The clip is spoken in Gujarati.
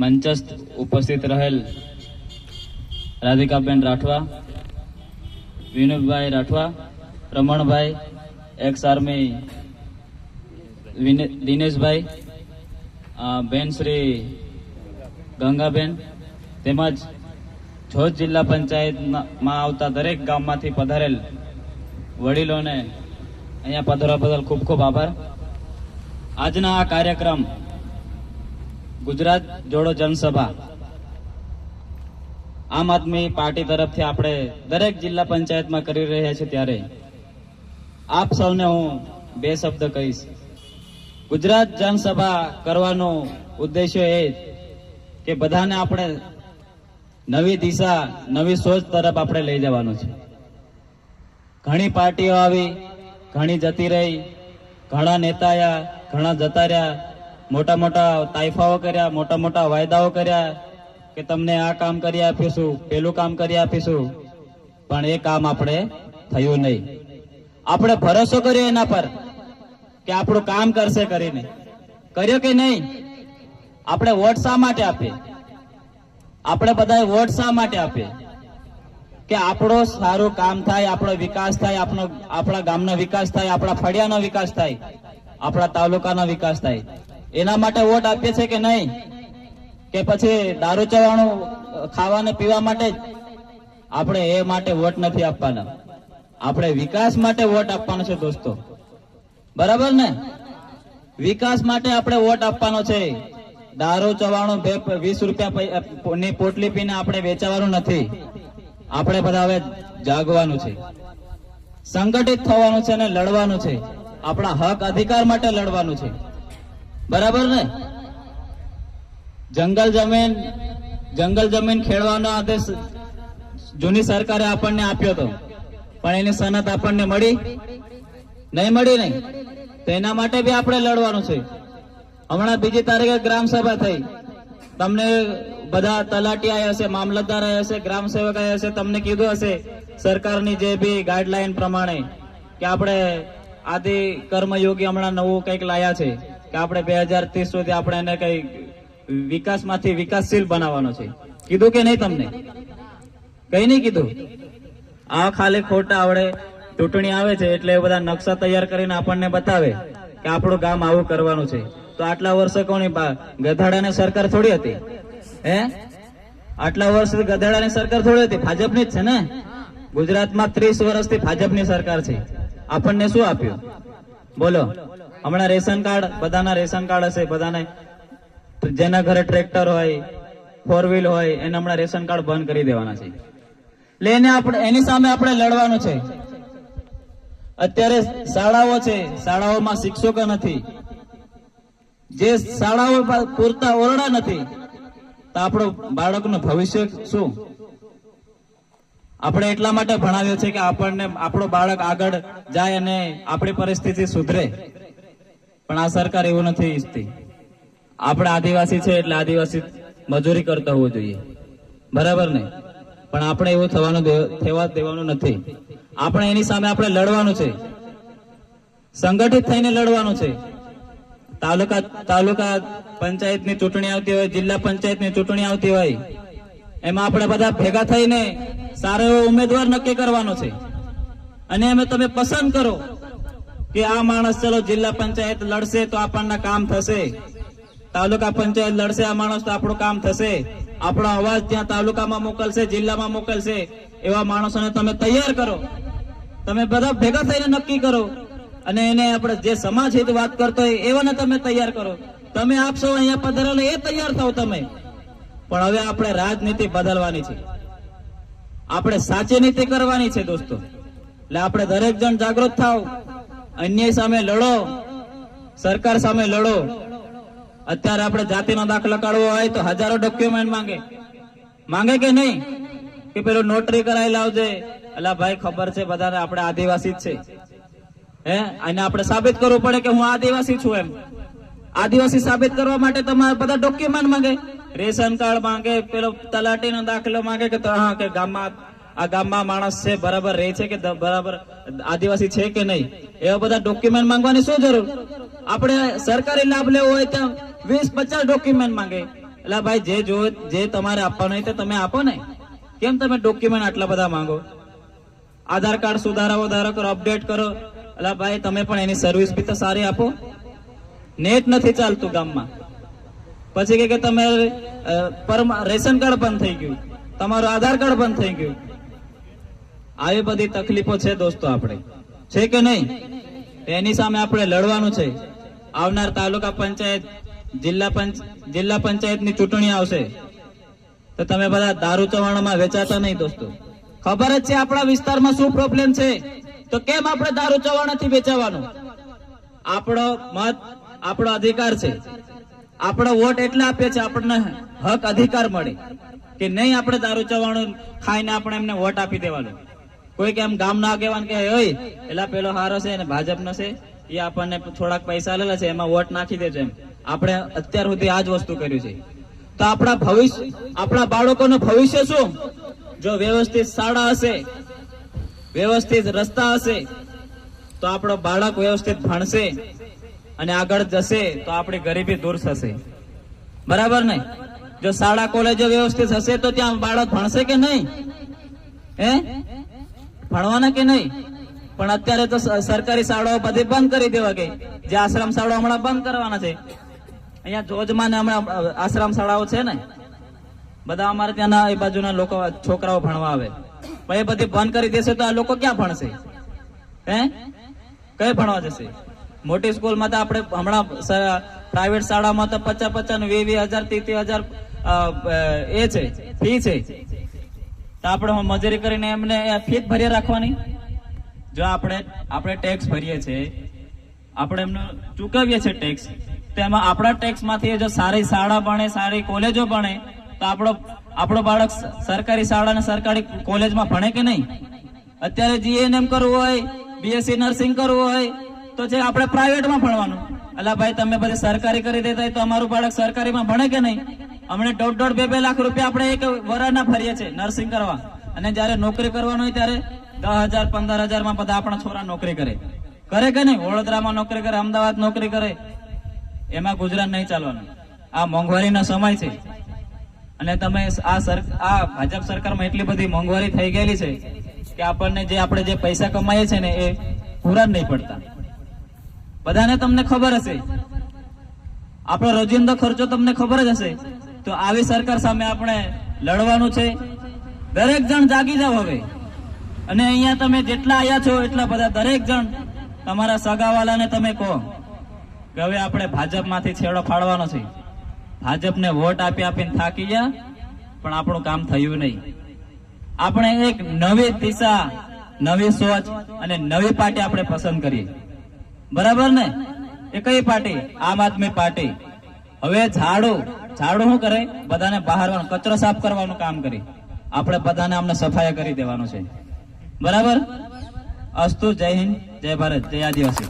મંચસ્થ ઉપસ્થિત રહેલ રાધિકાબેન રાઠવા, વિનોદભાઈ રાઠવા, રમણભાઈ, એક્સ આર્મી દિનેશભાઈ બેન શ્રી ગંગાબેન, તેમજ જોત જિલ્લા પંચાયતમાં આવતા દરેક ગામમાંથી પધારેલ વડીલોને અહીંયા પધારવા બદલ ખૂબ ખૂબ આભાર. આજના આ કાર્યક્રમ ગુજરાત જોડો જનસભા. આમ આદમી પાર્ટી તરફથી આપણે દરેક જિલ્લા પંચાયતમાં કરી રહ્યા છીએ ત્યારે આપ સૌને હું બે શબ્દ કહીશ. ગુજરાત જનસભા કરવાનો ઉદ્દેશ્ય એ કે બધાને આપણે નવી દિશા, નવી સોચ તરફ આપણે લઈ જવાનું છે. ઘણી પાર્ટીઓ આવી, ઘણી જતી રહી, ઘણા નેતા આવ્યા ઘણા જતા રહ્યા મોટા મોટા તાઇફાઓ કર્યા મોટા મોટા વાયદાઓ કર્યા કે તમને આ કામ કરી આપીશું, પેલું કામ કરી આપીશું. પણ એ કામ આપણે થયું નહીં. આપણે ભરોસો કર્યો એના પર કે આપણું કામ કરશે કરીને. કર્યો કે નહીં? આપણે વોટ શા માટે આપીએ? આપણે બધા વોટ શા માટે આપીએ? કે આપણો સારું કામ થાય, આપણો વિકાસ થાય આપણો આપણા ગામનો વિકાસ થાય, આપણા ફળિયાનો વિકાસ થાય, આપણા તાલુકાનો વિકાસ થાય. એના માટે વોટ આપીએ છે કે નહીં? કે પછી દારૂ ચવાણું ખાવાને પીવા માટે આપણે એ માટે વોટ નથી આપવાના. આપણે વિકાસ માટે વોટ આપવાનો છે દોસ્તો. બરાબર ને? વિકાસ માટે આપણે વોટ આપવાનો છે. દારૂ ચવાણું બે વીસ રૂપિયા ની પોટલી પીને આપણે વેચાવાનું નથી. આપણે બધા હવે જાગવાનું છે. સંગઠિત થવાનું છે અને લડવાનું છે. આપણા હક અધિકાર માટે લડવાનું છે. બરાબર ને? જંગલ જમીન જંગલ જમીન ખેડવાનો આદેશ જૂની સરકારે આપણને આપ્યો હતો પણ એની સનત આપણને મળી? નહીં મળી નહીં તો એના માટે બી આપણે લડવાનું છે. હમણાં બીજી તારીખે ગ્રામ સભા થઈ. તમને બધા તલાટી આવ્યા હશે, મામલતદાર આવ્યા હશે, ગ્રામ સેવક આવ્યા હશે, તમને કીધું હશે સરકારની જે બી ગાઈડલાઈન પ્રમાણે કે આપણે આદિ કર્મયોગી હમણાં નવું કંઈક લાયા છે. કે આપણે બે હજાર ત્રીસ સુધી આપણે એને કઈ વિકાસમાંથી વિકાસશીલ બનાવવાનો છે. કીધું કે નહીં તમને? કઈ નહીં કીધું? આ ખાલી ખોટા આવડે, ચૂંટણી આવે છે એટલે એ બધા નકશા તૈયાર કરીને આપણને બતાવે કે આપણું ગામ આવું કરવાનું છે. તો આટલા વર્ષે કોની ગધાડાની સરકાર થોડી હતી? હે? આટલા વર્ષ ગધાડાની સરકાર થોડી હતી? ભાજપની જ છે ને? ગુજરાતમાં ત્રીસ વર્ષથી ભાજપની સરકાર છે. આપણને શું આપ્યું? બોલો. હમણાં રેશન કાર્ડ, બધાના રેશન કાર્ડ હશે, બધાને. જેના ઘરે ટ્રેક્ટર હોય ફોર વ્હીલ હોય, એને હમણાં રેશન કાર્ડ બંધ કરી દેવાના છે. એટલે આપણે, એની સામે આપણે લડવાનું છે. અત્યારે શાળાઓ છે, શાળાઓમાં શિક્ષકો નથી. જે શાળાઓ પૂરતા ઓરડા નથી, તો આપણું બાળકનું ભવિષ્ય શું? આપણે એટલા માટે ભણાવ્યો છે કે આપણને, આપણો બાળક આગળ જાય અને આપણી પરિસ્થિતિ સુધરે. પણ આ સરકાર એવું નથી ઈચ્છતી. આપણે આદિવાસી છે એટલે આદિવાસી મજૂરી કરતા હોવું જોઈએ. બરાબર ને? પણ આપણે એવું થવાનું થવા દેવાનું નથી. આપણે એની સામે આપણે લડવાનું છે. સંગઠિત થઈને લડવાનું છે. તાલુકા તાલુકા પંચાયતની ચૂંટણી આવતી હોય, જિલ્લા પંચાયતની ચૂંટણી આવતી હોય, એમાં આપણે બધા ભેગા થઈને સારો એવો ઉમેદવાર નક્કી કરવાનો છે. અને એમે તમે પસંદ કરો. કે આ માણસ ચલો જિલ્લા પંચાયત લડશે તો આપણને કામ થશે. તાલુકા પંચાયત લડશે આ માણસ તો આપણું કામ થશે. આપણો અવાજ ત્યાં તાલુકામાં મોકલશે, જિલ્લામાં મોકલશે. એવા માણસોને તમે તૈયાર કરો. તમે બધા ભેગા થઈને નક્કી કરો. અને એને આપણે જે સમાજ હિત વાત કરતો હોય એવાને તમે તૈયાર કરો. તમે આપશો અહીંયા પધારેલો એ તૈયાર થાવ તમે. પણ હવે આપણે રાજનીતિ બદલવાની છે. આપણે સાચી નીતિ કરવાની છે દોસ્તો. એટલે આપણે દરેક જણ જાગૃત થાવ અન્યાય સામે લડો, સરકાર સામે લડો. અત્યારે આપણે જાતિનો દાખલો કાઢવો હોય તો હજારો ડોક્યુમેન્ટ માંગે. માંગે કે નહીં? કે પેલો નોટરી કરાવી લાવજે. અલા ભાઈ, ખબર છે બધાને આપણે આદિવાસી જ છે. હે? અને આપણે સાબિત કરવું પડે કે હું આદિવાસી છું એમ. આદિવાસી સાબિત કરવા માટે તમારે બધા ડોક્યુમેન્ટ માંગે. રેશન કાર્ડ માંગે, પેલો તલાટીનો દાખલો માંગે કે હા, કે ગામમાં આ ગામમાં માણસ છે, બરાબર રહે છે કે બરાબર આદિવાસી છે કે નહીં? એવા બધા ડોક્યુમેન્ટ માંગવાની શું જરૂર? આપણે સરકારી લાભ લેવો હોય તો વીસ પચાસ ડોક્યુમેન્ટ માંગે. એટલે ભાઈ, જે જો, જે તમારે આપવાનું હોય તે તમે આપો ને. કેમ તમે ડોક્યુમેન્ટ આટલા બધા માંગો? આધાર કાર્ડ સુધારા વધારો કરો અપડેટ કરો. એટલે ભાઈ, તમે પણ એની સર્વિસ બી તો સારી આપો. નેટ નથી ચાલતું ગામમાં. પછી કે તમે રેશન કાર્ડ બંધ થઈ ગયું. તમારું આધાર કાર્ડ બંધ થઈ ગયું. આવી બધી તકલીફો છે દોસ્તો આપણે. છે કે નહીં? એની સામે આપણે લડવાનું છે. આવનાર તાલુકા પંચાયત, જિલ્લા જિલ્લા પંચાયતની ચૂંટણી આવશે. તો તમે બધા દારૂ ચવાણોમાં વેચાતા નહીં દોસ્તો. ખબર જ છે આપણા વિસ્તારમાં શું પ્રોબ્લેમ છે? તો કેમ આપણે દારૂ ચવાણાથી વેચાવાનું? આપણો મત, આપણો અધિકાર છે. આપણો વોટ એટલે આપીએ છે આપણને હક અધિકાર મળે. કે નહીં આપણે દારૂ ચવાણું ખાઈને આપણે એમને વોટ આપી દેવાનો? કોઈ કે ગામ ગામના આગેવાન કે હોય એલા પેલો હારો છે ને ભાજપનો છે, એ આપણને થોડાક પૈસા લેલા છે, એમાં વોટ નાખી દેજો એમ. આપણે અત્યાર સુધી આ જ વસ્તુ કર્યું છે. તો આપણા ભવિષ્ય, આપણા બાળકોનું ભવિષ્ય શું? જો વ્યવસ્થિત શાળા હશે, વ્યવસ્થિત રસ્તા હશે, તો આપણો બાળક વ્યવસ્થિત ભણશે અને આગળ જશે, તો આપણી ગરીબી દૂર થશે. બરાબર ને? જો શાળા, કોલેજો વ્યવસ્થિત હશે તો ત્યાં બાળક ભણશે કે નહીં? હે? ભણવાના કે નહીં? પણ અત્યારે તો સરકારી શાળાઓ બધી બંધ કરી દેવા ગઈ જે આશ્રમ શાળાઓ હમણાં બંધ કરવાના છે. અહીંયા જોજમાં હમણાં આશ્રમ શાળાઓ છે ને? બધા અમારે ત્યાંના એ બાજુના લોકો છોકરાઓ ભણવા આવે. પણ એ બધી બંધ કરી દેશે તો આ લોકો ક્યાં ભણશે? હે? કઈ ભણવા જશે? મોટી સ્કૂલમાં તો આપણે હમણાં પ્રાઇવેટ શાળામાં તો પચાસ પચાસ વીસ વીસ હજાર, ત્રીસ હજાર એ છે, ફી છે. તો આપણે મજૂરી કરીને એમને ફી ભરી રાખવાની? જો આપણે આપણે ટેક્સ ભરીએ છીએ, આપણે એમને ચૂકવીએ છીએ ટેક્સ તો એમાં આપણા ટેક્સમાંથી જો સારી શાળા ભણે, સારી કોલેજો ભણે, તો આપણો આપણો બાળક સરકારી શાળા અને સરકારી કોલેજમાં ભણે કે નહીં? અત્યારે જીએનએમ કરવું હોય બીએસસી નર્સિંગ કરવું હોય, તો છે આપણે પ્રાઇવેટમાં ભણવાનું. અલા ભાઈ, તમે બધે સરકારી કરી દેતા હોય તો અમારું બાળક સરકારીમાં ભણે કે નહીં? અમને દોઢ દોઢ બે બે લાખ રૂપિયા આપણે એક વરાના ફરીએ છીએ નર્સિંગ કરવા. અને જ્યારે નોકરી કરવાનું હોય ત્યારે દસ હજાર, પંદર હજારમાં બધા આપણા છોરા નોકરી કરે. કરે કે નહીં? વડોદરામાં નોકરી કરે, અમદાવાદ નોકરી કરે. એમાં ગુજરાત નહીં ચાલવાનું. આ મોંઘવારીનો સમય છે. અને તમે આ સર, આ ભાજપ સરકારમાં એટલી બધી મોંઘવારી થઈ ગયેલી છે કે આપણને જે આપણે જે પૈસા કમાઈએ છે ને એ પૂરા જ નહીં પડતા. બધાને તમને ખબર હશે. આપણો રોજિંદો ખર્ચો તમને ખબર જ હશે. તો આવી સરકાર સામે આપણે લડવાનું છે. દરેક જણ જાગી જાવ હવે. અને અહીંયા તમે જેટલા આયા છો, એટલા બધા દરેક જણ તમારા સગાવાલાને તમે કહો કે હવે આપણે ભાજપમાંથી છેડો ફાડવાનો છે. ભાજપને વોટ આપી આપીને થાકી ગયા, પણ આપણું કામ થયું નહીં. આપણે એક નવી દિશા, નવી સોચ અને નવી પાર્ટી આપણે પસંદ કરીએ. બરાબર ને? એ કઈ પાર્ટી? આમ આદમી પાર્ટી. હવે ઝાડુ ઝાડુ શું કરે? બધાને બહારવાનું, કચરો સાફ કરવાનું કામ કરી. આપણે બધાને અમને સફાઈ કરી દેવાનું છે. બરાબર? અસ્તુ, જય હિન્દ, જય ભારત, જય આદિવાસી.